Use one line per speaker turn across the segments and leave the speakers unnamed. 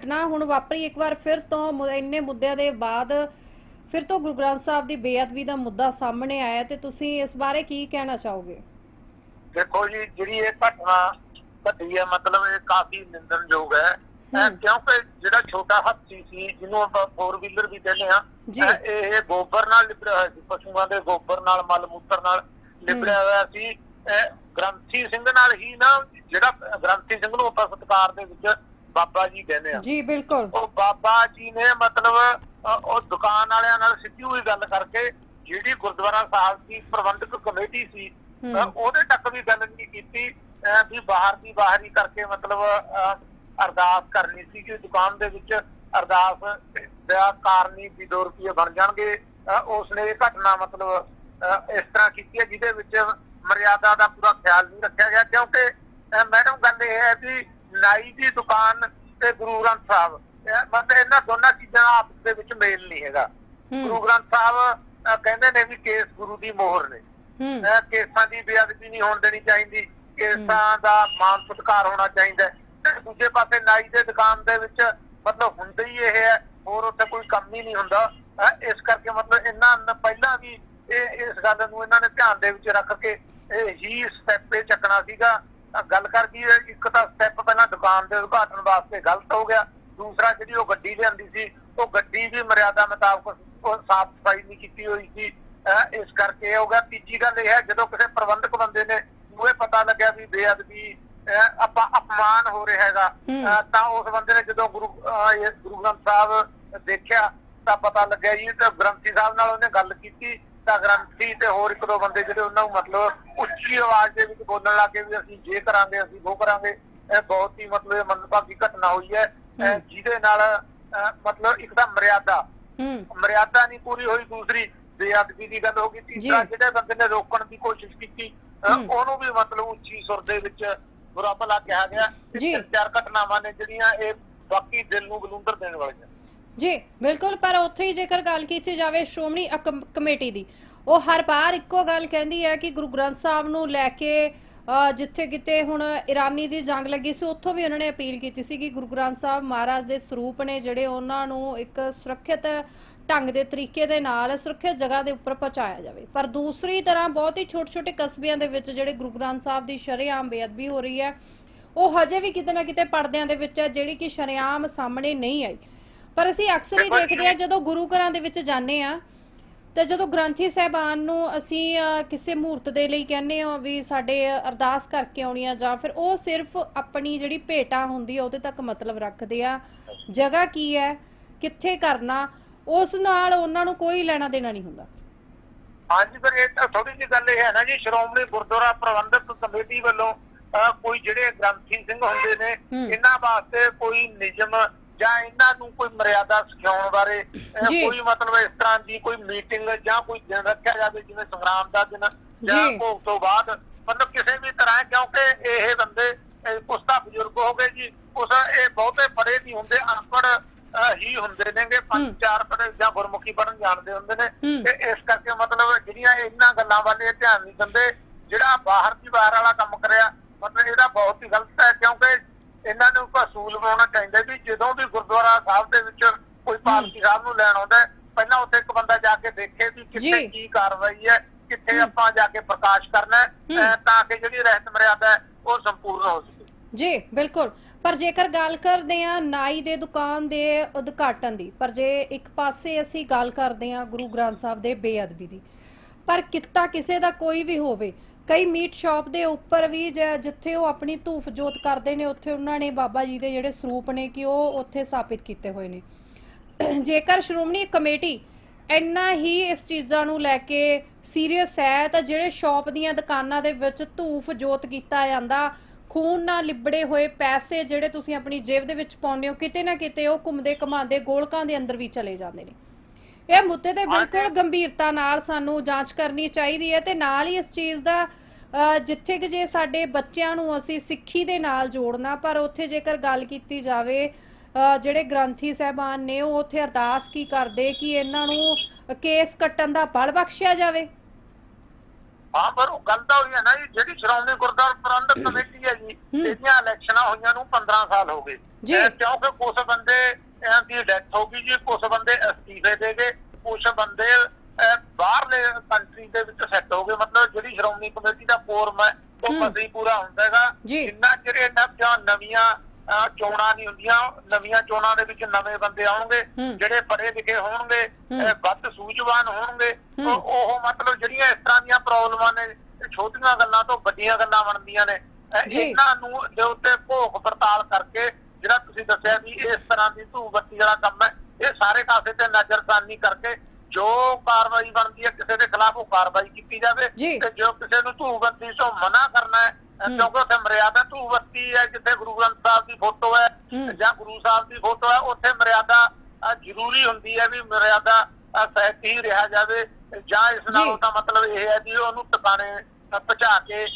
ਘਟਨਾ ਹੁਣ ਵਾਪਰੀ। ਇੱਕ ਵਾਰ ਫਿਰ ਤੋਂ ਇੰਨੇ ਮੁੱਦਿਆਂ ਦੇ ਬਾਅਦ ਫਿਰ ਤੋਂ ਗੁਰੂ ਗ੍ਰੰਥ ਸਾਹਿਬ ਦੀ ਬੇਅਦਬੀ ਦਾ ਮੁੱਦਾ ਸਾਹਮਣੇ ਆਇਆ ਤੇ ਤੁਸੀਂ ਇਸ ਬਾਰੇ ਕੀ ਕਹਿਣਾ ਚਾਹੋਗੇ?
ਦੇਖੋ ਜੀ ਜਿਹੜੀ ਇਹ ਘਟਨਾ ਘਟੀ ਹੈ ਮਤਲਬ ਇਹ ਕਾਫੀ ਨਿੰਦਣਯੋਗ ਹੈ। ਕਿਉਂਕਿ ਜਿਹੜਾ ਛੋਟਾ ਹਾਥੀ ਸੀ ਜਿਹਨੂੰ ਆਪਾਂ 4 ਵੀਲਰ ਵੀ ਕਹਿੰਦੇ ਆ। ਇਹ ਗੋਬਰ ਨਾਲ ਲਿਬੜਿਆ ਹੋਇਆ ਸੀ ਪਸ਼ੂਆਂ ਦੇ ਗੋਬਰ ਨਾਲ ਮਲ ਮੂਤਰ ਨਾਲ ਲਿਬੜਿਆ ਹੋਇਆ ਸੀ। ਗ੍ਰੰਥੀ ਸਿੰਘ ਨਾਲ ਹੀ ਨਾ ਜਿਹੜਾ ਗ੍ਰੰਥੀ ਸਿੰਘ ਨੂੰ ਆਪਾਂ ਸਤਕਾਰ ਦੇ ਵਿੱਚ ਬਾਬਾ ਜੀ ਕਹਿੰਦੇ ਆ।
ਜੀ ਬਿਲਕੁਲ।
ਉਹ ਬਾਬਾ ਜੀ ਨੇ ਮਤਲਬ ਉਹ ਦੁਕਾਨ ਵਾਲਿਆਂ ਨਾਲ ਸਿੱਧੀ ਹੋਈ ਗੱਲ ਕਰਕੇ ਜਿਹੜੀ ਗੁਰਦੁਆਰਾ ਸਾਹਿਬ ਦੀ ਪ੍ਰਬੰਧਕ ਕਮੇਟੀ ਸੀ ਉਹਦੇ ਤੱਕ ਵੀ ਗੱਲ ਨਹੀਂ ਕੀਤੀ। ਵੀ ਬਾਹਰ ਦੀ ਬਾਹਰ ਕਰਕੇ ਮਤਲਬ ਅਰਦਾਸ ਕਰਨੀ ਸੀ ਕਿ ਦੁਕਾਨ ਦੇ ਵਿੱਚ ਅਰਦਾਸ ਦਾ ਕਾਰਨੀ ਵੀ 2 ਰੁਪਏ ਬਣ ਜਾਣਗੇ। ਅ, ਉਸਨੇ ਇਹ ਘਟਨਾ ਮਤਲਬ ਇਸ ਤਰ੍ਹਾਂ ਕੀਤੀ ਹੈ ਜਿਹਦੇ ਵਿੱਚ ਮਰਿਆਦਾ ਦਾ ਪੂਰਾ ਖਿਆਲ ਨਹੀਂ ਰੱਖਿਆ ਗਿਆ। ਕਿਉਂਕਿ ਮੈਡਮ ਗੱਲ ਇਹ ਹੈ ਵੀ ਨਾਈ ਦੀ ਦੁਕਾਨ ਤੇ ਗੁਰੂ ਗ੍ਰੰਥ ਸਾਹਿਬ। ਮਤਲਬ ਇਹਨਾਂ ਦੋਨਾਂ ਚੀਜ਼ਾਂ ਦਾ ਆਪਸ ਦੇ ਵਿੱਚ ਮੇਲ ਨਹੀਂ ਹੈਗਾ। ਗੁਰੂ ਗ੍ਰੰਥ ਸਾਹਿਬ ਕਹਿੰਦੇ ਨੇ ਵੀ ਕੇਸ ਗੁਰੂ ਦੀ ਮੋਹਰ ਨੇ। ਕੇਸਾਂ ਦੀ ਬੇਅਦਬੀ ਨਹੀਂ ਹੋਣ ਦੇਣੀ ਚਾਹੀਦੀ। ਕੇਸਾਂ ਦਾ ਮਾਨ ਸਤਿਕਾਰ ਹੋਣਾ ਚਾਹੀਦਾ। ਤੇ ਦੂਜੇ ਪਾਸੇ ਨਾਈ ਦੇ ਦੁਕਾਨ ਦੇ ਵਿੱਚ ਮਤਲਬ ਹੁੰਦਾ ਹੀ ਇਹ ਹੈ ਹੋਰ ਉੱਥੇ ਕੋਈ ਕੰਮ ਹੀ ਨਹੀਂ ਹੁੰਦਾ। ਇਸ ਕਰਕੇ ਮਤਲਬ ਇਹਨਾਂ ਪਹਿਲਾਂ ਵੀ ਇਹ ਇਸ ਗੱਲ ਨੂੰ ਇਹਨਾਂ ਨੇ ਧਿਆਨ ਦੇ ਵਿੱਚ ਰੱਖ ਕੇ ਇਹ ਹੀ ਸਟੈਪ ਚੱਕਣਾ ਸੀਗਾ। ਤਾਂ ਗੱਲ ਕਰ ਗਈ ਇੱਕ ਤਾਂ ਸਟੈਪ ਪਹਿਲਾਂ ਦੁਕਾਨ ਦੇ ਉਦਘਾਟਨ ਵਾਸਤੇ ਗਲਤ ਹੋ ਗਿਆ। ਦੂਸਰਾ ਜਿਹੜੀ ਉਹ ਗੱਡੀ ਲਿਆਂਦੀ ਸੀ ਉਹ ਗੱਡੀ ਵੀ ਮਰਿਆਦਾ ਮੁਤਾਬਕ ਸਾਫ਼ ਸਫ਼ਾਈ ਨਹੀਂ ਕੀਤੀ ਹੋਈ ਸੀ। ਇਸ ਕਰਕੇ ਹੋ ਗਿਆ। ਤੀਜੀ ਗੱਲ ਇਹ ਹੈ ਜਦੋਂ ਕਿਸੇ ਪ੍ਰਬੰਧਕ ਬੰਦੇ ਨੇ ਨੂੰ ਇਹ ਪਤਾ ਲੱਗਿਆ ਵੀ ਬੇਅਦਬੀ ਆਪਾਂ ਅਪਮਾਨ ਹੋ ਰਿਹਾ ਹੈਗਾ ਤਾਂ ਉਸ ਬੰਦੇ ਨੇ ਜਦੋਂ ਗੁਰੂ ਗੁਰੂ ਗ੍ਰੰਥ ਸਾਹਿਬ ਦੇਖਿਆ ਤਾਂ ਪਤਾ ਲੱਗਿਆ ਜੀ ਤੇ ਗ੍ਰੰਥੀ ਸਾਹਿਬ ਨਾਲ ਉਹਨੇ ਗੱਲ ਕੀਤੀ। ਤਾਂ ਗ੍ਰੰਥੀ ਤੇ ਹੋਰ ਇੱਕ ਦੋ ਬੰਦੇ ਜਿਹੜੇ ਉਹਨਾਂ ਨੂੰ ਮਤਲਬ ਉੱਚੀ ਆਵਾਜ਼ ਦੇ ਵਿੱਚ ਬੋਲਣ ਲੱਗੇ ਵੀ ਅਸੀਂ ਜੇ ਕਰਾਂਗੇ ਅਸੀਂ ਉਹ ਕਰਾਂਗੇ। ਇਹ ਬਹੁਤ ਹੀ ਮਤਲਬ ਇਹ ਮੰਦਭਾਗੀ ਘਟਨਾ ਹੋਈ ਹੈ। ਜਿਹਦੇ ਨਾਲ ਮਤਲਬ ਇੱਕ ਤਾਂ ਮਰਿਆਦਾ। ਮਰਿਆਦਾ ਨਹੀਂ ਪੂਰੀ ਹੋਈ ਦੂਸਰੀ ਬੇਅਦਬੀ ਦੀ ਗੱਲ ਹੋ ਗਈ ਤੀਸਰਾ। ਜਿਹੜੇ ਬੰਦੇ ਨੇ ਰੋਕਣ ਦੀ ਕੋਸ਼ਿਸ਼ ਕੀਤੀ। ਉਹਨੂੰ ਵੀ ਮਤਲਬ ਉੱਚੀ ਸੁਰ ਦੇ ਵਿੱਚ ਬੁਰਾ ਭਲਾ ਕਿਹਾ ਗਿਆ। ਚਾਰ ਘਟਨਾਵਾਂ ਨੇ ਜਿਹੜੀਆਂ ਇਹ ਬਾਕੀ ਦਿਲ ਨੂੰ ਬਲੂੰਦਰ ਦੇਣ ਵਾਲੀਆਂ।
ਜੀ, ਬਿਲਕੁਲ, ਪਰ ਉੱਥੇ ਹੀ ਜੇਕਰ ਗੱਲ ਕੀਤੀ ਜਾਵੇ ਸ਼੍ਰੋਮਣੀ ਅਕਮ- ਕਮੇਟੀ ਦੀ, ਉਹ ਹਰ ਵਾਰ ਇੱਕੋ ਗੱਲ ਕਹਿੰਦੀ ਹੈ ਕਿ ਗੁਰੂ ਗ੍ਰੰਥ ਸਾਹਿਬ ਨੂੰ ਲੈ ਕੇ ਜਿੱਥੇ ਕਿਤੇ ਹੁਣ ਇਰਾਨੀ ਦੀ ਜੰਗ ਲੱਗੀ ਸੀ, ਉੱਥੋਂ ਵੀ ਉਹਨਾਂ ਨੇ ਅਪੀਲ ਕੀਤੀ ਸੀ ਕਿ ਗੁਰੂ ਗ੍ਰੰਥ ਸਾਹਿਬ ਮਹਾਰਾਜ ਦੇ ਸਰੂਪ ਨੇ ਜਿਹੜੇ ਉਹਨਾਂ ਨੂੰ ਇੱਕ ਸੁਰੱਖਿਅਤ ਢੰਗ ਦੇ ਤਰੀਕੇ ਦੇ ਨਾਲ ਸੁਰੱਖਿਅਤ ਜਗ੍ਹਾ ਦੇ ਉੱਪਰ ਪਹੁੰਚਾਇਆ ਜਾਵੇ। ਪਰ ਦੂਸਰੀ ਤਰ੍ਹਾਂ ਬਹੁਤ ਹੀ ਛੋਟੇ-ਛੋਟੇ ਕਸਬਿਆਂ ਦੇ ਵਿੱਚ ਜਿਹੜੇ ਗੁਰੂ ਗ੍ਰੰਥ ਸਾਹਿਬ ਦੀ ਸ਼ਰੇਆਮ ਬੇਅਦਬੀ ਹੋ ਰਹੀ ਹੈ, ਉਹ ਹਜੇ ਵੀ ਕਿਤੇ ਨਾ ਕਿਤੇ ਪਰਦਿਆਂ ਦੇ ਵਿੱਚ ਹੈ, ਜਿਹੜੀ ਕਿ ਸ਼ਰੇਆਮ ਸਾਹਮਣੇ ਨਹੀਂ ਆਈ। ਪਰ ਅਸੀਂ ਅਕਸਰ ਹੀ
ਦੇਖੋ
ਦੇਖਦੇ ਆ ਜਦੋਂ ਗੁਰੂ ਘਰਾਂ ਦੇ ਵਿੱਚ ਜਾਂਦੇ ਆ ਤੇ ਜਦੋਂ ਗ੍ਰੰਥੀ ਸਾਹਿਬਾਨ ਨੂੰ ਅਸੀਂ ਕਿਸੇ ਮੂਰਤ ਦੇ ਲਈ ਕਹਿੰਦੇ ਆ ਵੀ ਸਾਡੇ ਅਰਦਾਸ ਕਰਕੇ ਆਉਣੀ ਆ ਜਾਂ ਫਿਰ ਉਹ ਸਿਰਫ ਆਪਣੀ ਜਿਹੜੀ ਭੇਟਾ ਹੁੰਦੀ ਆ ਉਹਦੇ ਤੱਕ ਮਤਲਬ ਰੱਖਦੇ ਆ। ਜਗ੍ਹਾ ਕੀ ਹੈ? ਕਿੱਥੇ ਕਰਨਾ? ਉਸ ਨਾਲ ਉਹਨਾਂ ਨੂੰ ਕੋਈ ਲੈਣਾ ਦੇਣਾ ਨਹੀਂ ਹੁੰਦਾ।
ਹਾਂਜੀ ਪਰ ਇਹ ਤਾਂ ਥੋੜੀ ਜਿਹੀ ਗੱਲ ਇਹ ਹੈ ਨਾ ਜੀ ਸ਼੍ਰੋਮਣੀ ਗੁਰਦੁਆਰਾ ਪ੍ਰਬੰਧਕ ਕਮੇਟੀ ਵੱਲੋਂ ਕੋਈ ਜਿਹੜੇ ਗ੍ਰੰਥੀ ਸਿੰਘ ਹੁੰਦੇ ਨੇ। ਇਹਨਾਂ ਵਾਸਤੇ ਕੋਈ ਨਿਯਮ ਜਾਂ ਇਹਨਾਂ ਨੂੰ ਕੋਈ ਮਰਿਆਦਾ ਸਿਖਾਉਣ ਬਾਰੇ। ਕੋਈ ਮਤਲਬ ਇਸ ਤਰ੍ਹਾਂ ਦੀ ਕੋਈ ਮੀਟਿੰਗ ਜਾਂ ਕੋਈ ਦਿਨ ਰੱਖਿਆ ਜਾਵੇ ਜਿਵੇਂ ਸੰਗਰਾਮ ਦਾ ਦਿਨ ਜਾਂ। ਭੋਗ ਤੋਂ ਬਾਅਦ ਮਤਲਬ ਕਿਸੇ ਵੀ ਤਰ੍ਹਾਂ ਕਿਉਂਕਿ ਇਹ ਬੰਦੇ ਕੁਛ ਤਾਂ ਬਜ਼ੁਰਗ ਹੋ ਗਏ ਜੀ ਉਸ ਇਹ ਬਹੁਤੇ ਪੜੇ ਨਹੀਂ ਹੁੰਦੇ ਅਨਪੜ ਹੀ ਹੁੰਦੇ ਨੇਗੇ। ਪੰਜ ਚਾਰ ਪੜੇ ਜਾਂ ਗੁਰਮੁਖੀ ਪੜਨ ਜਾਣਦੇ ਹੁੰਦੇ ਨੇ। ਤੇ ਇਸ ਕਰਕੇ ਮਤਲਬ ਜਿਹੜੀਆਂ ਇਹਨਾਂ ਗੱਲਾਂ ਵੱਲ ਧਿਆਨ ਨਹੀਂ ਦਿੰਦੇ ਜਿਹੜਾ ਬਾਹਰ ਦੀ ਬਾਹਰ ਵਾਲਾ ਕੰਮ ਕਰਿਆ ਮਤਲਬ ਇਹਦਾ ਬਹੁਤ ਹੀ ਗਲਤ ਇਹਨਾਂ ਨੂੰ ਅਸੂਲ ਬਣਾਉਣਾ ਚਾਹੀਦਾ ਵੀ ਜਦੋਂ ਵੀ ਗੁਰਦੁਆਰਾ ਸਾਹਿਬ ਦੇ ਵਿੱਚ ਕੋਈ ਪਾਲਕੀ ਸਾਹਿਬ ਨੂੰ ਲੈਣ ਆਉਂਦਾ ਪਹਿਲਾਂ ਉੱਥੇ ਇੱਕ ਬੰਦਾ ਜਾ ਕੇ ਦੇਖੇ ਵੀ ਕਿੱਥੇ। ਕੀ ਕਾਰਵਾਈ ਹੈ ਕਿੱਥੇ ਆਪਾਂ ਜਾ ਕੇ ਪ੍ਰਕਾਸ਼ ਕਰਨਾ ਤਾਂ ਕਿ ਜਿਹੜੀ ਰਹਿਤ ਮਰਿਆਦਾ ਉਹ ਸੰਪੂਰਨ ਹੋ ਸਕੇ।
ਜੀ ਬਿਲਕੁਲ। ਪਰ ਜੇਕਰ ਗੱਲ ਕਰਦੇ ਆ ਨਾਈ ਦੇ ਦੁਕਾਨ ਦੇ ਉਦਘਾਟਨ ਦੀ ਪਰ ਜੇ ਇੱਕ ਪਾਸੇ ਅਸੀਂ ਗੱਲ ਕਰਦੇ ਆ ਗੁਰੂ ਗ੍ਰੰਥ ਸਾਹਿਬ ਦੇ ਬੇਅਦਬੀ ਦੀ ਪਰ ਕਿੱਤਾ ਕਿਸੇ ਦਾ ਕੋਈ ਵੀ ਹੋਵੇ ਕਈ ਮੀਟ ਸ਼ਾਪ ਦੇ ਉੱਪਰ ਵੀ ਜਿੱਥੇ ਉਹ ਆਪਣੀ ਧੂਫ ਜੋਤ ਕਰਦੇ ਨੇ, ਉੱਥੇ ਉਹਨਾਂ ਨੇ ਬਾਬਾ ਜੀ ਦੇ ਜਿਹੜੇ ਸਰੂਪ ਨੇ ਕਿ ਉਹ ਉੱਥੇ ਸਥਾਪਿਤ ਕੀਤੇ ਹੋਏ ਨੇ। ਜੇਕਰ ਸ਼੍ਰੋਮਣੀ ਕਮੇਟੀ ਇੰਨਾ ਹੀ ਇਸ ਚੀਜ਼ਾਂ ਨੂੰ ਲੈ ਕੇ ਸੀਰੀਅਸ ਹੈ, ਤਾਂ ਜਿਹੜੇ ਸ਼ਾਪ ਦੀਆਂ ਦੁਕਾਨਾਂ ਦੇ ਵਿੱਚ ਧੂਫ ਜੋਤ ਕੀਤਾ ਜਾਂਦਾ, ਖੂਨ ਨਾਲ ਲਿਬੜੇ ਹੋਏ ਪੈਸੇ ਜਿਹੜੇ ਤੁਸੀਂ ਆਪਣੀ ਜੇਬ ਦੇ ਵਿੱਚ ਪਾਉਂਦੇ ਹੋ, ਕਿਤੇ ਨਾ ਕਿਤੇ ਉਹ ਘੁੰਮਦੇ ਘਮਾਉਂਦੇ ਗੋਲਕਾਂ ਦੇ ਅੰਦਰ ਵੀ ਚਲੇ ਜਾਂਦੇ ਨੇ। ਇਹ ਮੁੱਦੇ ਤੇ ਬਿਲਕੁਲ ਗੰਭੀਰਤਾ ਨਾਲ ਸਾਨੂੰ ਜਾਂਚ ਕਰਨੀ ਚਾਹੀਦੀ ਹੈ ਤੇ ਨਾਲ ਹੀ ਇਸ ਚੀਜ਼ ਦਾ ਜਿੱਥੇ ਕਿ ਜੇ ਸਾਡੇ ਬੱਚਿਆਂ ਨੂੰ ਅਸੀਂ ਸਿੱਖੀ ਦੇ ਨਾਲ ਜੋੜਨਾ ਪਰ ਉੱਥੇ ਜੇਕਰ ਗੱਲ ਕੀਤੀ ਜਾਵੇ ਜਿਹੜੇ ਗ੍ਰੰਥੀ ਸਹਿਬਾਨ ਨੇ ਉਹ ਉੱਥੇ ਅਰਦਾਸ ਕੀ ਕਰਦੇ ਕਿ ਇਹਨਾਂ ਨੂੰ ਕੇਸ ਕੱਟਣ ਦਾ ਬਲ ਬਖਸ਼ਿਆ ਜਾਵੇ।
ਹਾਂ ਪਰ ਉਹ ਗੱਲ ਤਾਂ ਹੋਈ ਹੈ ਨਾ ਜੀ ਜਿਹੜੀ ਸ਼੍ਰੋਮਣੀ ਗੁਰਦੁਆਰਾ ਪ੍ਰਬੰਧਕ ਕਮੇਟੀ ਹੈ ਜੀ ਇਹਦੀਆਂ ਇਲੈਕਸ਼ਨਾਂ ਹੋਈਆਂ ਨੂੰ 15 ਸਾਲ ਹੋ ਗਏ। ਕਿਉਂਕਿ ਕੁਝ ਬੰਦੇ ਇਹਨਾਂ ਦੀ ਡੈਥ ਹੋ ਗਈ ਜੀ ਕੁਝ ਬੰਦੇ ਅਸਤੀਫੇ ਦੇ ਗਏ ਕੁਝ ਬੰਦੇ ਬਾਹਰਲੇ ਕੰਟਰੀ ਦੇ ਵਿੱਚ ਸੈੱਟ ਹੋ ਗਏ। ਮਤਲਬ ਜਿਹੜੀ ਸ਼੍ਰੋਮਣੀ ਕਮੇਟੀ ਦਾ ਫੋਰਮ ਹੈ ਉਹ ਮਸੀ ਪੂਰਾ ਹੁੰਦਾ ਹੈਗਾ। ਜਿੰਨਾ ਚਿਰ ਇਹਨਾਂ ਨਵੀਆਂ ਚੋਣਾਂ ਨਹੀਂ ਹੁੰਦੀਆਂ ਨਵੀਆਂ ਚੋਣਾਂ ਦੇ ਵਿੱਚ ਨਵੇਂ ਬੰਦੇ ਆਉਣਗੇ। ਜਿਹੜੇ ਪੜ੍ਹੇ ਲਿਖੇ ਹੋਣਗੇ ਵੱਧ ਸੂਝਵਾਨ ਹੋਣਗੇ। ਉਹ ਮਤਲਬ ਜਿਹੜੀਆਂ ਇਸ ਤਰ੍ਹਾਂ ਦੀਆਂ ਪ੍ਰੋਬਲਮਾਂ ਨੇ ਛੋਟੀਆਂ ਗੱਲਾਂ ਤੋਂ ਵੱਡੀਆਂ ਗੱਲਾਂ ਬਣਦੀਆਂ ਨੇ। ਇਹਨਾਂ ਨੂੰ ਦੇ ਉੱਤੇ ਭੋਖ ਪੜਤਾਲ ਕਰਕੇ ਜਿਹੜਾ ਤੁਸੀਂ ਦੱਸਿਆ ਵੀ ਇਸ ਤਰ੍ਹਾਂ ਦੀ ਧੂਹ ਬੱਤੀ ਵਾਲਾ ਕੰਮ ਹੈ ਇਹ ਸਾਰੇ ਕਾਸੇ ਤੇ ਨਜ਼ਰਸਾਨੀ ਕਰਕੇ ਜੋ ਕਾਰਵਾਈ ਬਣਦੀ ਹੈ ਕਿਸੇ ਦੇ ਖਿਲਾਫ ਉਹ ਕਾਰਵਾਈ ਕੀਤੀ ਜਾਵੇ। ਤੇ ਜੋ ਕਿਸੇ ਨੂੰ ਧੂਹ ਬੱਤੀ ਤੋਂ ਮਨਾ ਕਰਨਾ
ਹੂੰ।
ਕਿਉਂਕਿ ਉੱਥੇ ਮਰਿਆਦਾ ਧੂਹ ਬੱਤੀ ਹੈ ਜਿੱਥੇ ਗੁਰੂ ਗ੍ਰੰਥ ਸਾਹਿਬ ਦੀ ਫੋਟੋ ਹੈ। ਜਾਂ ਗੁਰੂ ਸਾਹਿਬ ਦੀ ਫੋਟੋ ਹੈ ਉੱਥੇ ਮਰਿਆਦਾ ਜ਼ਰੂਰੀ ਹੁੰਦੀ ਹੈ ਵੀ ਮਰਿਆਦਾ ਸਹਿਤ ਹੀ ਰਿਹਾ ਜਾਵੇ ਜਾਂ ਇਸ। ਨਾਲ ਤਾਂ ਮਤਲਬ ਇਹ ਹੈ ਵੀ ਉਹਨੂੰ ਟਿਕਾਣੇ ਪਹੁੰਚਾ ਕੇ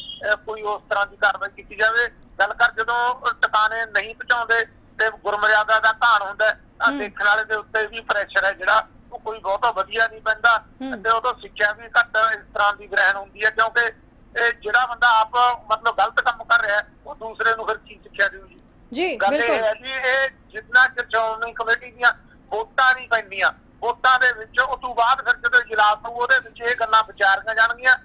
ਕੋਈ ਉਸ ਤਰ੍ਹਾਂ ਦੀ ਕਾਰਵਾਈ ਕੀਤੀ ਜਾਵੇ ਗੱਲ ਕਰ ਜਦੋਂ ਟਿਕਾਣੇ ਨਹੀਂ ਪਹੁੰਚਾਉਂਦੇ ਤੇ ਗੁਰਮਰਿਆਦਾ ਦਾ ਘਾਣ ਹੁੰਦਾ ਤਾਂ। ਦੇਖਣ ਵਾਲੇ ਦੇ ਉੱਤੇ ਵੀ ਪ੍ਰੈਸ਼ਰ ਹੈ ਜਿਹੜਾ ਉਹ ਕੋਈ ਬਹੁਤਾ ਵਧੀਆ ਨਹੀਂ ਪੈਂਦਾ। ਤੇ ਉਦੋਂ ਸਿੱਖਿਆ ਵੀ ਘੱਟ ਇਸ ਤਰ੍ਹਾਂ ਦੀ ਗ੍ਰਹਿਣ ਹੁੰਦੀ ਹੈ ਕਿਉਂਕਿ ਜਿਹੜਾ ਬੰਦਾ ਆਪ ਮਤਲਬ ਗਲਤ ਕੰਮ ਕਰ ਰਿਹਾ ਉਹ ਦੂਸਰੇ ਨੂੰ ਫਿਰ ਕੀ ਸਿੱਖਿਆ ਦੇਊ ਜੀ?
ਜੀ ਬਿਲਕੁਲ
ਹੈ ਵੀ ਇਹ ਜਿੰਨਾ ਚਿਰ ਸ਼੍ਰੋਮਣੀ ਕਮੇਟੀ ਦੀਆਂ ਵੋਟਾਂ ਨਹੀਂ ਪੈਂਦੀਆਂ ਵੋਟਾਂ ਦੇ ਵਿੱਚ ਉਸ ਤੋਂ ਬਾਅਦ ਫਿਰ ਜਦੋਂ ਇਜਲਾਸ ਹੋਊ ਉਹਦੇ ਵਿੱਚ ਇਹ ਗੱਲਾਂ ਵਿਚਾਰੀਆਂ ਜਾਣਗੀਆਂ।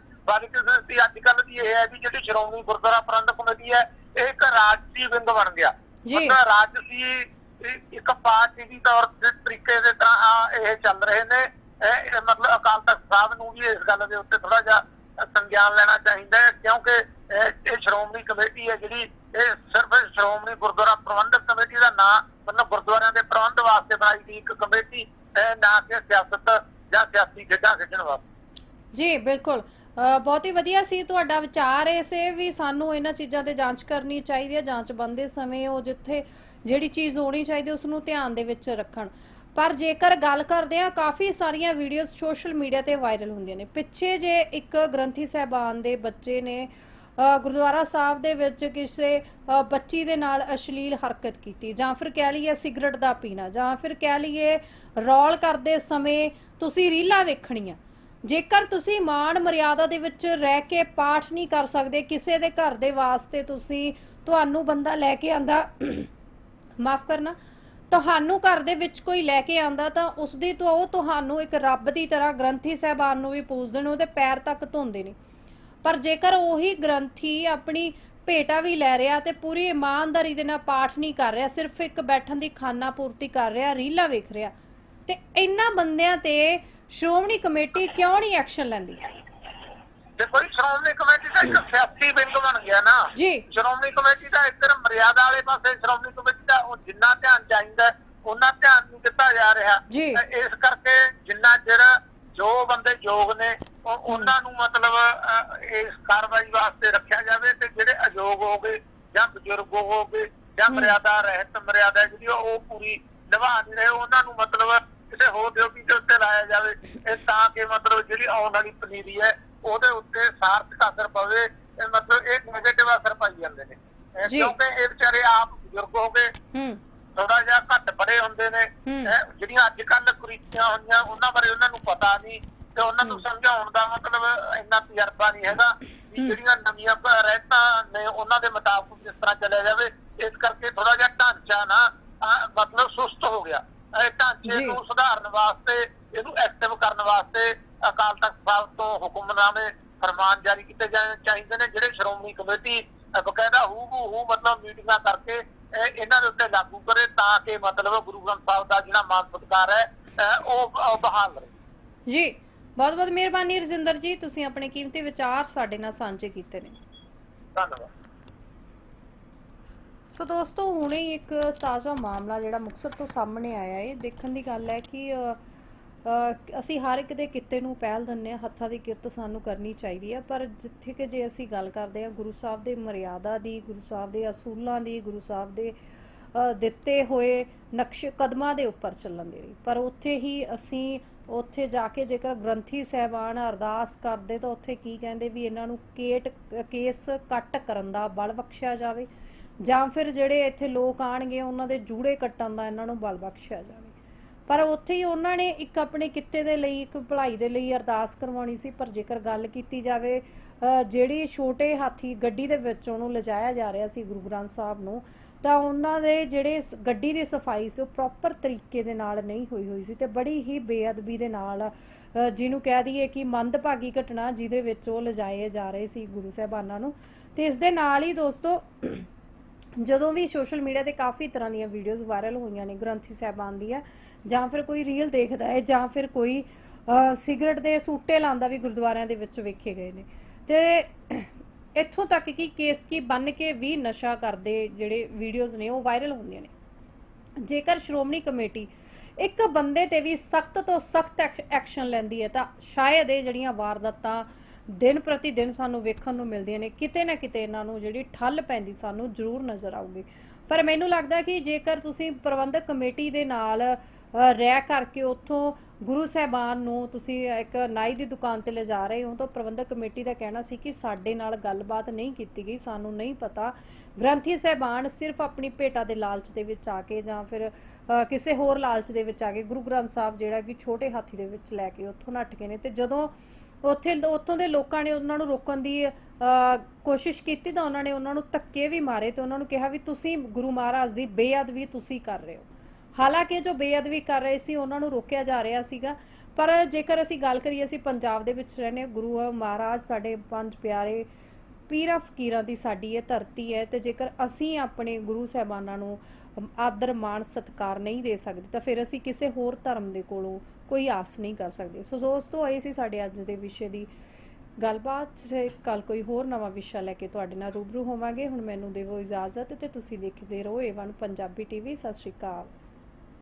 ਦੀ ਅੱਜ ਕੱਲ੍ਹ ਦੀ ਇਹ ਹੈ ਵੀ ਜਿਹੜੀ ਸ਼੍ਰੋਮਣੀ ਗੁਰਦੁਆਰਾ ਪ੍ਰਬੰਧਕ ਕਮੇਟੀ ਹੈ ਇਹ ਇੱਕ ਰਾਜਸੀ ਵਿੰਗ ਬਣ ਗਿਆ।
ਜੀ।
ਮਤਲਬ ਰਾਜਸੀ ਇੱਕ ਪਾਰਟੀ ਦੀ ਤੌਰ ਤੇ ਤਰੀਕੇ ਦੇ ਤਰ੍ਹਾਂ ਇਹ ਚੱਲ ਰਹੇ ਨੇ। ਮਤਲਬ ਅਕਾਲ ਤਖਤ ਸਾਹਿਬ ਨੂੰ ਵੀ ਇਸ ਗੱਲ ਦੇ ਉੱਤੇ ਥੋੜਾ ਜਿਹਾ ਸੰਗਿਆਨ ਲੈਣਾ ਚਾਹੀਦਾ ਹੈ, ਕਿਉਂਕਿ ਇਹ ਸ਼੍ਰੋਮਣੀ ਕਮੇਟੀ ਹੈ ਜਿਹੜੀ, ਇਹ ਸਿਰਫ ਸ਼੍ਰੋਮਣੀ ਗੁਰਦੁਆਰਾ ਪ੍ਰਬੰਧਕ ਕਮੇਟੀ ਦਾ ਨਾਂ, ਮਤਲਬ ਗੁਰਦੁਆਰਿਆਂ ਦੇ ਪ੍ਰਬੰਧ ਵਾਸਤੇ ਬਣਾਈ ਗਈ ਇੱਕ ਕਮੇਟੀ ਨਾ ਕਿ ਸਿਆਸਤ ਜਾਂ ਸਿਆਸੀ ਖੇਡਾਂ ਖੇਡਣ ਵਾਸਤੇ।
ਜੀ, ਬਿਲਕੁਲ। ਬਹੁਤ ਹੀ ਵਧੀਆ ਸੀ ਤੁਹਾਡਾ ਵਿਚਾਰ, ਇਸੇ ਵੀ ਸਾਨੂੰ ਇਹਨਾਂ ਚੀਜ਼ਾਂ ਤੇ ਜਾਂਚ ਕਰਨੀ ਚਾਹੀਦੀ ਹੈ, ਜਾਂਚ ਬੰਦੇ ਸਮੇਂ ਉਹ ਜਿੱਥੇ ਜਿਹੜੀ ਚੀਜ਼ ਹੋਣੀ ਚਾਹੀਦੀ ਉਸ ਨੂੰ ਧਿਆਨ ਦੇ ਵਿੱਚ ਰੱਖਣ। ਪਰ ਜੇਕਰ ਗੱਲ ਕਰਦੇ ਆ ਕਾਫੀ ਸਾਰੀਆਂ ਵੀਡੀਓਜ਼ ਸੋਸ਼ਲ ਮੀਡੀਆ ਤੇ ਵਾਇਰਲ ਹੁੰਦੀਆਂ ਨੇ। ਪਿੱਛੇ ਜੇ ਇੱਕ ਗ੍ਰੰਥੀ ਸਹਿਬਾਨ ਦੇ ਬੱਚੇ ਨੇ ਗੁਰਦੁਆਰਾ ਸਾਹਿਬ ਦੇ ਵਿੱਚ ਕਿਸੇ ਬੱਚੀ ਦੇ ਨਾਲ ਅਸ਼ਲੀਲ ਹਰਕਤ ਕੀਤੀ, ਜਾਂ ਫਿਰ ਕਹਿ ਲਈਏ ਸਿਗਰਟ ਦਾ ਪੀਣਾ, ਜਾਂ ਫਿਰ ਕਹਿ ਲਈਏ ਰੌਲ ਕਰਦੇ ਸਮੇਂ ਤੁਸੀਂ ਰੀਲਾਂ ਵੇਖਣੀਆਂ। ਜੇਕਰ ਤੁਸੀਂ ਮਾਣ ਮਰਿਆਦਾ ਦੇ ਵਿੱਚ ਰਹਿ ਕੇ ਪਾਠ ਨਹੀਂ ਕਰ ਸਕਦੇ, ਕਿਸੇ ਦੇ ਘਰ ਦੇ ਵਾਸਤੇ ਤੁਸੀਂ, ਤੁਹਾਨੂੰ ਬੰਦਾ ਲੈ ਕੇ ਆਂਦਾ, ਮਾਫ ਕਰਨਾ ਤੁਹਾਨੂੰ ਘਰ ਦੇ ਵਿੱਚ ਕੋਈ ਲੈ ਕੇ ਆਂਦਾ ਤਾਂ ਉਸ ਦੀ ਤੋਂ ਉਹ ਤੁਹਾਨੂੰ ਇੱਕ ਰੱਬ ਦੀ ਤਰ੍ਹਾਂ ਗ੍ਰੰਥੀ ਸਾਹਿਬਾਨ ਨੂੰ ਵੀ ਪੂਜਦੇ ਨੇ ਉਹਦੇ ਪੈਰ ਤੱਕ ਧੋਂਦੇ ਨੇ। ਪਰ ਜੇਕਰ ਉਹੀ ਗ੍ਰੰਥੀ ਆਪਣੀ ਭੇਟਾ ਵੀ ਲੈ ਰਿਹਾ ਤੇ ਪੂਰੀ ਇਮਾਨਦਾਰੀ ਦੇ ਨਾਲ ਪਾਠ ਨਹੀਂ ਕਰ ਰਿਹਾ, ਸਿਰਫ ਇੱਕ ਬੈਠਣ ਦੀ ਖਾਨਾ ਪੂਰਤੀ ਕਰ ਰਿਹਾ, ਰੀਲਾਂ ਵੇਖ ਰਿਹਾ, ਤੇ ਇਹਨਾਂ ਬੰਦਿਆਂ ਤੇ ਸ਼੍ਰੋਮਣੀ ਕਮੇਟੀ ਕਿਉਂ ਨਹੀਂ ਐਕਸ਼ਨ ਲੈਂਦੀ?
ਤੇ ਕੋਈ ਸ਼੍ਰੋਮਣੀ ਕਮੇਟੀ ਦਾ ਇੱਕ ਸਿਆਸੀ ਵਿੰਗ ਬਣ ਗਿਆ ਨਾ।
ਜੀ।
ਸ਼੍ਰੋਮਣੀ ਕਮੇਟੀ ਦਾ ਇੱਧਰ ਮਰਿਆਦਾ ਵਾਲੇ ਪਾਸੇ ਸ਼੍ਰੋਮਣੀ ਕਮੇਟੀ ਦਾ ਉਹ ਜਿੰਨਾ ਧਿਆਨ ਚਾਹੀਦਾ ਉਹਨਾਂ ਧਿਆਨ ਨਹੀਂ ਦਿੱਤਾ ਜਾ ਰਿਹਾ।
ਜੀ।
ਇਸ ਕਰਕੇ ਜਿੰਨਾ ਚਿਰ ਜੋ ਬੰਦੇ ਯੋਗ ਨੇ ਉਹ ਉਹਨਾਂ ਨੂੰ ਮਤਲਬ ਇਸ ਕਾਰਵਾਈ ਵਾਸਤੇ ਰੱਖਿਆ ਜਾਵੇ ਤੇ ਜਿਹੜੇ ਅਯੋਗ ਹੋ ਗਏ ਜਾਂ ਬਜ਼ੁਰਗ ਹੋ ਗਏ ਜਾਂ ਮਰਿਆਦਾ ਰਹਿਤ ਮਰਿਆਦਾ ਜਿਹੜੀ ਉਹ ਪੂਰੀ ਨਿਭਾ ਨਹੀਂ ਰਹੇ ਉਹਨਾਂ ਨੂੰ ਮਤਲਬ ਕਿਸੇ ਹੋਰ ਡਿਊਟੀ ਦੇ ਉੱਤੇ ਲਾਇਆ ਜਾਵੇ। ਇਹ ਤਾਂ ਕਿ ਮਤਲਬ ਜਿਹੜੀ ਆਉਣ ਵਾਲੀ ਪਨੀਰੀ ਹੈ ਉਹਦੇ ਉੱਤੇ ਸਾਰਥਕ ਅਸਰ ਪਵੇ ਇਹ ਮਤਲਬ ਇਹ ਨੈਗੇਟਿਵ ਅਸਰ ਪਾਈ ਜਾਂਦੇ ਨੇ। ਕਿਉਂਕਿ ਇਹ ਵਿਚਾਰੇ ਆਪ ਬਜ਼ੁਰਗ ਹੋ ਗਏ।
ਹੂੰ।
ਥੋੜਾ ਜਿਹਾ ਘੱਟ ਪੜੇ ਹੁੰਦੇ ਨੇ। ਜਿਹੜੀਆਂ ਅੱਜ ਕੱਲ ਕੁਰੀਤੀਆਂ ਹੋਈਆਂ ਉਹਨਾਂ ਬਾਰੇ ਉਹਨਾਂ ਨੂੰ ਪਤਾ ਨਹੀਂ। ਤੇ ਉਹਨਾਂ ਨੂੰ ਸਮਝਾਉਣ ਦਾ ਮਤਲਬ ਇੰਨਾ ਤਜਰਬਾ ਨਹੀਂ ਹੈਗਾ ਜਿਹੜੀਆਂ ਨਵੀਆਂ ਰਹਿਤਾਂ ਨੇ ਉਹਨਾਂ ਦੇ ਮੁਤਾਬਕ ਜਿਸ ਤਰ੍ਹਾਂ ਚੱਲਿਆ ਜਾਵੇ ਇਸ ਕਰਕੇ ਥੋੜਾ ਜਿਹਾ ਢਾਂਚਾ ਨਾ ਮਤਲਬ ਸੁਸਤ ਹੋ ਗਿਆ। ਇਹ ਢਾਂਚੇ। ਨੂੰ ਸੁਧਾਰਨ ਵਾਸਤੇ ਇਹਨੂੰ ਐਕਟਿਵ ਕਰਨ ਵਾਸਤੇ ਅਕਾਲ ਤਖਤ ਸਾਹਿਬ ਤੋਂ ਹੁਕਮਨਾਮੇ ਫਰਮਾਨ ਜਾਰੀ ਕੀਤੇ ਜਾਣੇ ਚਾਹੀਦੇ ਨੇ ਜਿਹੜੇ ਸ਼੍ਰੋਮਣੀ ਕਮੇਟੀ ਬਕਾਇਦਾ ਹੂ ਹੂ ਮਤਲਬ ਮੀਟਿੰਗਾਂ ਕਰਕੇ ਇਹ ਇਹਨਾਂ ਦੇ ਉੱਤੇ ਲਾਗੂ ਕਰੇ ਤਾਂ ਕਿ ਮਤਲਬ ਗੁਰੂ ਗ੍ਰੰਥ ਸਾਹਿਬ ਦਾ ਜਿਹੜਾ ਮਾਨ ਸਤਿਕਾਰ ਹੈ ਉਹ ਬਹਾਲ ਰਹੇ।
ਜੀ ਬਹੁਤ ਬਹੁਤ ਮਿਹਰਬਾਨੀ ਰਜਿੰਦਰ ਜੀ ਤੁਸੀਂ ਆਪਣੇ ਕੀਮਤੀ ਵਿਚਾਰ ਸਾਡੇ ਨਾਲ ਸਾਂਝੇ ਕੀਤੇ ਨੇ।
ਧੰਨਵਾਦ।
ਸੋ ਦੋਸਤੋ ਹੁਣੇ ਇੱਕ ਤਾਜ਼ਾ ਮਾਮਲਾ ਜਿਹੜਾ ਮੁਕਤਸਰ ਤੋਂ ਸਾਹਮਣੇ ਆਇਆ ਹੈ ਦੇਖਣ ਦੀ ਗੱਲ ਹੈ ਕਿ ਅਸੀਂ ਹਰ ਇੱਕ ਦੇ ਕਿੱਤੇ ਨੂੰ ਪਹਿਲ ਦਿੰਦੇ ਹਾਂ, ਹੱਥਾਂ ਦੀ ਕਿਰਤ ਸਾਨੂੰ ਕਰਨੀ ਚਾਹੀਦੀ ਹੈ। ਪਰ ਜਿੱਥੇ ਕਿ ਜੇ ਅਸੀਂ ਗੱਲ ਕਰਦੇ ਹਾਂ ਗੁਰੂ ਸਾਹਿਬ ਦੇ ਮਰਿਆਦਾ ਦੀ, ਗੁਰੂ ਸਾਹਿਬ ਦੇ ਅਸੂਲਾਂ ਦੀ, ਗੁਰੂ ਸਾਹਿਬ ਦੇ ਦਿੱਤੇ ਹੋਏ ਨਕਸ਼ ਕਦਮਾਂ ਦੇ ਉੱਪਰ ਚੱਲਣ ਦੇ ਲਈ। ਪਰ ਉੱਥੇ ਹੀ ਅਸੀਂ ਉੱਥੇ ਜਾ ਕੇ ਜੇਕਰ ਗ੍ਰੰਥੀ ਸਹਿਬਾਨ ਅਰਦਾਸ ਕਰਦੇ ਤਾਂ ਉੱਥੇ ਕੀ ਕਹਿੰਦੇ ਵੀ ਇਹਨਾਂ ਨੂੰ ਕੇਟ, ਕੇਸ ਕੱਟ ਕਰਨ ਦਾ ਬਲ ਬਖਸ਼ਿਆ ਜਾਵੇ। ਜਾਂ ਫਿਰ ਜਿਹੜੇ ਇੱਥੇ ਲੋਕ ਆਣਗੇ ਉਹਨਾਂ ਦੇ ਜੂੜੇ ਕੱਟਣ ਦਾ ਇਹਨਾਂ ਨੂੰ ਬਲ ਬਖਸ਼ਿਆ ਜਾਵੇ। ਪਰ ਉੱਥੇ ਹੀ ਉਹਨਾਂ ਨੇ ਇੱਕ ਆਪਣੇ ਕਿੱਤੇ ਦੇ ਲਈ, ਇੱਕ ਭਲਾਈ ਦੇ ਲਈ ਅਰਦਾਸ ਕਰਵਾਉਣੀ ਸੀ। ਪਰ ਜੇਕਰ ਗੱਲ ਕੀਤੀ ਜਾਵੇ ਜਿਹੜੀ ਛੋਟੇ ਹਾਥੀ ਗੱਡੀ ਦੇ ਵਿੱਚ ਉਹਨੂੰ ਲਿਜਾਇਆ ਜਾ ਰਿਹਾ ਸੀ ਗੁਰੂ ਗ੍ਰੰਥ ਸਾਹਿਬ ਨੂੰ, ਤਾਂ ਉਹਨਾਂ ਦੇ ਜਿਹੜੇ ਗੱਡੀ ਦੀ ਸਫ਼ਾਈ ਸੀ, ਉਹ ਪ੍ਰੋਪਰ ਤਰੀਕੇ ਦੇ ਨਾਲ ਨਹੀਂ ਹੋਈ ਹੋਈ ਸੀ ਤੇ ਬੜੀ ਹੀ ਬੇਅਦਬੀ ਦੇ ਨਾਲ ਜਿਹਨੂੰ ਕਹਿ ਦਈਏ ਕਿ ਮੰਦਭਾਗੀ ਘਟਨਾ ਜਿਹਦੇ ਵਿੱਚ ਉਹ ਲਿਜਾਏ ਜਾ ਰਹੇ ਸੀ ਗੁਰੂ ਸਾਹਿਬਾਨਾਂ ਨੂੰ। ਤੇ ਇਸ ਦੇ ਨਾਲ ਹੀ ਦੋਸਤੋ, ਜਦੋਂ ਵੀ ਸੋਸ਼ਲ ਮੀਡੀਆ ਤੇ ਕਾਫੀ ਤਰ੍ਹਾਂ ਦੀਆਂ ਵੀਡੀਓਜ਼ ਵਾਇਰਲ ਹੋਈਆਂ ਨੇ ਗ੍ਰੰਥੀ ਸਾਹਿਬਾਨ ਦੀਆਂ ਜਾਂ ਫਿਰ ਕੋਈ ਰੀਲ ਦੇਖਦਾ ਹੈ ਜਾਂ ਫਿਰ ਕੋਈ ਸਿਗਰਟ ਦੇ ਸੂਟੇ ਲਾਉਂਦਾ ਵੀ ਗੁਰਦੁਆਰਿਆਂ ਦੇ ਵਿੱਚ ਵੇਖੇ ਗਏ ਨੇ। ਤੇ ਇੱਥੋਂ ਤੱਕ ਕਿ ਕੇਸ ਕੀ ਬੰਨ ਕੇ ਵੀ ਨਸ਼ਾ ਕਰਦੇ ਜਿਹੜੇ ਵੀਡੀਓਜ਼ ਨੇ ਉਹ ਵਾਇਰਲ ਹੁੰਦੀਆਂ ਨੇ। ਜੇਕਰ ਸ਼੍ਰੋਮਣੀ ਕਮੇਟੀ ਇੱਕ ਬੰਦੇ ਤੇ ਵੀ ਸਖਤ ਤੋਂ ਸਖਤ ਐਕਸ਼ਨ ਲੈਂਦੀ ਹੈ, ਤਾਂ ਸ਼ਾਇਦ ਇਹ ਜਿਹੜੀਆਂ ਵਾਰਦਾਤਾਂ ਦਿਨ ਪ੍ਰਤੀ ਦਿਨ ਸਾਨੂੰ ਵੇਖਣ ਨੂੰ ਮਿਲਦੀਆਂ ਨੇ, ਕਿਤੇ ਨਾ ਕਿਤੇ ਇਹਨਾਂ ਨੂੰ ਜਿਹੜੀ ਠੱਲ ਪੈਂਦੀ ਸਾਨੂੰ ਜ਼ਰੂਰ ਨਜ਼ਰ ਆਊਗੀ। ਪਰ ਮੈਨੂੰ ਲੱਗਦਾ ਕਿ ਜੇਕਰ ਤੁਸੀਂ ਪ੍ਰਬੰਧਕ ਕਮੇਟੀ ਦੇ ਨਾਲ ਰਹਿ ਕਰਕੇ ਉੱਥੋਂ ਗੁਰੂ ਸਾਹਿਬਾਨ ਨੂੰ ਤੁਸੀਂ ਇੱਕ ਨਾਈ ਦੀ ਦੁਕਾਨ ਤੇ ਲਿਜਾ ਰਹੇ ਹੋ, ਤਾਂ ਪ੍ਰਬੰਧਕ ਕਮੇਟੀ ਦਾ ਕਹਿਣਾ ਸੀ ਕਿ ਸਾਡੇ ਨਾਲ ਗੱਲਬਾਤ ਨਹੀਂ ਕੀਤੀ ਗਈ, ਸਾਨੂੰ ਨਹੀਂ ਪਤਾ ਗ੍ਰੰਥੀ ਸਾਹਿਬਾਨ ਸਿਰਫ ਆਪਣੀ ਭੇਟਾ ਦੇ ਲਾਲਚ ਦੇ ਵਿੱਚ ਆ ਕੇ ਜਾਂ ਫਿਰ ਕਿਸੇ ਹੋਰ ਲਾਲਚ ਦੇ ਵਿੱਚ ਆ ਕੇ ਗੁਰੂ ਗ੍ਰੰਥ ਸਾਹਿਬ ਜਿਹੜਾ ਕਿ ਛੋਟੇ ਹਾਥੀ ਦੇ ਵਿੱਚ ਲੈ ਕੇ ਉੱਥੋਂ ਨੱਠ ਗਏ ਨੇ ਤੇ ਜਦੋਂ ਉੱਥੇ, ਉੱਥੋਂ ਦੇ ਲੋਕਾਂ ਨੇ ਉਹਨਾਂ ਨੂੰ ਰੋਕਣ ਦੀ ਕੋਸ਼ਿਸ਼ ਕੀਤੀ ਤਾਂ ਉਹਨਾਂ ਨੇ ਉਹਨਾਂ ਨੂੰ ਧੱਕੇ ਵੀ ਮਾਰੇ ਤੇ ਉਹਨਾਂ ਨੂੰ ਕਿਹਾ ਵੀ ਤੁਸੀਂ ਗੁਰੂ ਮਹਾਰਾਜ ਦੀ ਬੇਅਦਬੀ ਤੁਸੀਂ ਕਰ ਰਹੇ ਹੋ। ਹਾਲਾਂਕਿ ਜੋ ਬੇਅਦਬੀ ਕਰ ਰਹੇ ਸੀ ਉਹਨਾਂ ਨੂੰ ਰੋਕਿਆ ਜਾ ਰਿਹਾ ਸੀਗਾ, ਪਰ ਜੇਕਰ ਅਸੀਂ ਗੱਲ ਕਰੀਏ ਅਸੀਂ ਪੰਜਾਬ ਦੇ ਵਿੱਚ ਰਹਿੰਦੇ ਗੁਰੂ ਮਹਾਰਾਜ ਸਾਡੇ ਪੰਜ ਪਿਆਰੇ ਪੀਰਾਂ ਫਕੀਰਾਂ ਦੀ ਸਾਡੀ ਇਹ ਧਰਤੀ ਹੈ ਤੇ ਜੇਕਰ ਅਸੀਂ ਆਪਣੇ ਗੁਰੂ ਸਾਹਿਬਾਨਾਂ ਨੂੰ ਆਦਰ, ਮਾਣ, ਸਤਿਕਾਰ ਨਹੀਂ ਦੇ ਸਕਦੇ, ਤਾਂ ਫਿਰ ਅਸੀਂ ਕਿਸੇ ਹੋਰ ਧਰਮ ਦੇ ਕੋਲੋਂ ਕੋਈ ਆਸ ਨਹੀਂ ਕਰ ਸਕਦੇ। ਸੋ ਦੋਸਤੋ, ਇਹ ਸੀ ਸਾਡੇ ਅੱਜ ਦੇ ਵਿਸ਼ੇ ਦੀ ਗੱਲਬਾਤ। ਕੱਲ ਕੋਈ ਹੋਰ ਨਵਾਂ ਵਿਸ਼ਾ ਲੈ ਕੇ ਤੁਹਾਡੇ ਨਾਲ ਰੂਬਰੂ ਹੋਵਾਂਗੇ, ਹੁਣ ਮੈਨੂੰ ਦੇਵੋ ਇਜਾਜ਼ਤ ਤੇ ਤੁਸੀਂ ਦੇਖਦੇ ਰਹੋ ਏਵਨ ਪੰਜਾਬੀ ਟੀਵੀ ਸਤਿ ਸ਼੍ਰੀ ਅਕਾਲ।